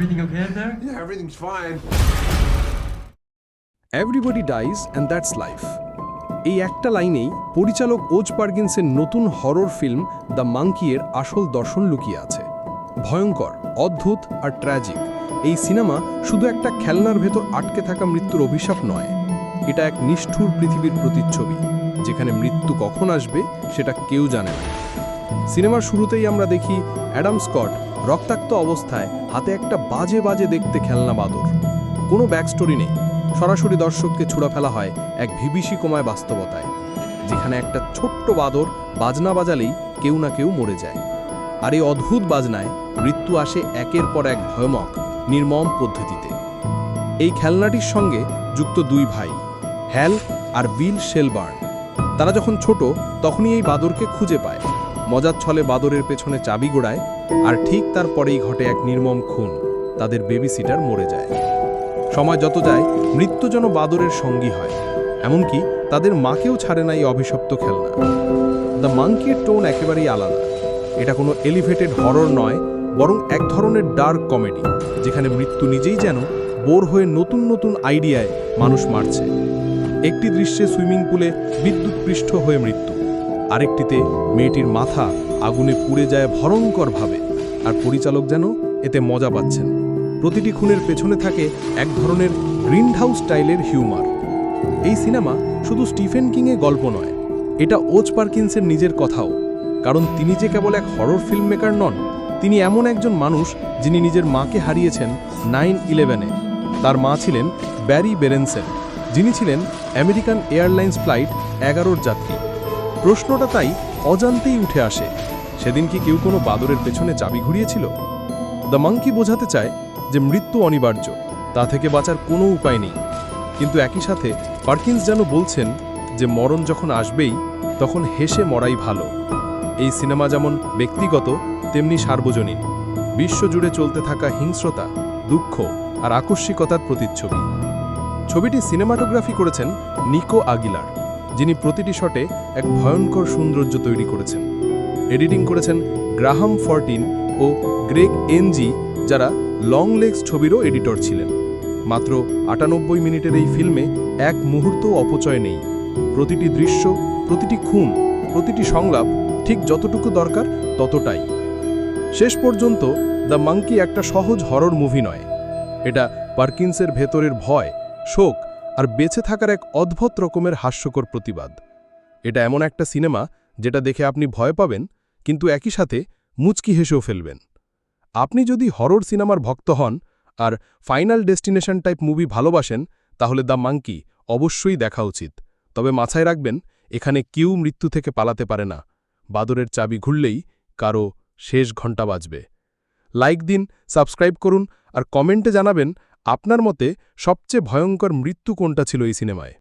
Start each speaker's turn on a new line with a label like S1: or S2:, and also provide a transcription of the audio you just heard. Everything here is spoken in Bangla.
S1: Everything okay out there?
S2: Yeah, everything's fine.
S3: Everybody dies and that's life এই একটা লাইনেই পরিচালক ওজ পার্কিন্সের নতুন হরর ফিল্ম দ্য মাঙ্কি এর আসল দর্শন লুকিয়ে আছে। ভয়ঙ্কর অদ্ভুত আর ট্র্যাজিক এই সিনেমা শুধু একটা খেলনার ভেতর আটকে থাকা মৃত্যুর অভিশাপ নয়। এটা এক নিষ্ঠুর পৃথিবীর প্রতিচ্ছবি যেখানে মৃত্যু কখন আসবে সেটা কেউ জানে না। সিনেমার শুরুতেই আমরা দেখি অ্যাডাম স্কট রক্তাক্ত অবস্থায় হাতে একটা বাজে বাজে দেখতে খেলনা বাদর। কোনো ব্যাকস্টোরি নেই। সরাসরি দর্শককে ছুড়া ফেলা হয় এক ভিবিষিকময় বাস্তবতায়, যেখানে একটা ছোট্ট বাদর বাজনা বাজালেই কেউ না কেউ মরে যায়। আর এই অদ্ভুত বাজনায় মৃত্যু আসে একের পর এক ভয়মক নির্মম পদ্ধতিতে। এই খেলনাটির সঙ্গে যুক্ত দুই ভাই, হ্যাল আর বিল শেলবার্ন। তারা যখন ছোট, তখনই এই বাদরকে খুঁজে পায়। মজার ছলে বাদরের পেছনে চাবি গোড়ায়, আর ঠিক তারপরেই ঘটে এক নির্মম খুন। তাদের বেবি সিটার মরে যায়। সময় যত যায়, মৃত্যু যেন বাদরের সঙ্গী হয়। এমনকি তাদের মাকেও ছাড়ে না এই অভিশপ্ত খেলনা। দ্য মাঙ্কির টোন একেবারেই আলাদা। এটা কোনো এলিভেটেড হরর নয়, বরং এক ধরনের ডার্ক কমেডি যেখানে মৃত্যু নিজেই যেন বোর হয়ে নতুন নতুন আইডিয়ায় মানুষ মারছে। একটি দৃশ্যে সুইমিং পুলে বিদ্যুৎ পৃষ্ঠ হয়ে মৃত্যু। আরেকটিতে মেয়েটির মাথা আগুনে পুড়ে যায় ভয়ঙ্করভাবে। আর পরিচালক যেন এতে মজা পাচ্ছেন। প্রতিটি খুনের পেছনে থাকে এক ধরনের গ্রিনহাউস স্টাইলের হিউমার। এই সিনেমা শুধু স্টিফেন কিংয়ের গল্প নয়, এটা ওজ পার্কিন্সের নিজের কথাও। কারণ তিনি যে কেবল এক হরর ফিল্ম মেকার নন, তিনি এমন একজন মানুষ যিনি নিজের মাকে হারিয়েছেন নাইন ইলেভেনে। তার মা ছিলেন ব্যারি বেরেনসেন, যিনি ছিলেন আমেরিকান এয়ারলাইন্স ফ্লাইট এগারোর যাত্রী। প্রশ্নটা তাই অজান্তেই উঠে আসে। সেদিন কি কেউ কোনো বাদরের পেছনে চাবি ঘুরিয়েছিল? দ্য মাঙ্কি বোঝাতে চায় যে মৃত্যু অনিবার্য, তা থেকে বাঁচার কোনো উপায় নেই। কিন্তু একই সাথে পার্কিন্স যেন বলছেন যে মরণ যখন আসবেই, তখন হেসে মরাই ভালো। এই সিনেমা যেমন ব্যক্তিগত, তেমনি সার্বজনীন। বিশ্বজুড়ে চলতে থাকা হিংস্রতা, দুঃখ আর আকস্মিকতার প্রতিচ্ছবি। ছবিটি সিনেমাটোগ্রাফি করেছেন নিকো আগিলার। যিনি প্রতিটি শটে এক ভয়ঙ্কর সৌন্দর্য তৈরি করেছেন। এডিটিং করেছেন গ্রাহাম ফরটিন ও গ্রেগ এনজি, যারা লং লেগস ছবিরও এডিটর ছিলেন। মাত্র আটানব্বই মিনিটের এই ফিল্মে এক মুহূর্ত অপচয় নেই। প্রতিটি দৃশ্য, প্রতিটি খুন, প্রতিটি সংলাপ ঠিক যতটুকু দরকার ততটাই। শেষ পর্যন্ত দ্য মাঙ্কি একটা সহজ হরর মুভি নয়। এটা পার্কিন্সের ভেতরের ভয়, শোক আর বেঁচে থাকার এক অদ্ভুত রকমের হাস্যকর প্রতিবাদ। এটা এমন একটা সিনেমা যেটা দেখে আপনি ভয় পাবেন, কিন্তু একই সাথে মুচকি হেসেও ফেলবেন। আপনি যদি হরর সিনেমার ভক্ত হন আর ফাইনাল ডেস্টিনেশন টাইপ মুভি ভালোবাসেন, তাহলে দ্য মাঙ্কি অবশ্যই দেখা উচিত। তবে মাথায় রাখবেন, এখানে কেউ মৃত্যু থেকে পালাতে পারে না। বাদরের চাবি ঘুরলেই কারও শেষ ঘণ্টা বাজবে। লাইক দিন, সাবস্ক্রাইব করুন আর কমেন্টে জানাবেন আপনার মতে সবচেয়ে ভয়ঙ্কর মৃত্যু কোনটা ছিল এই সিনেমায়?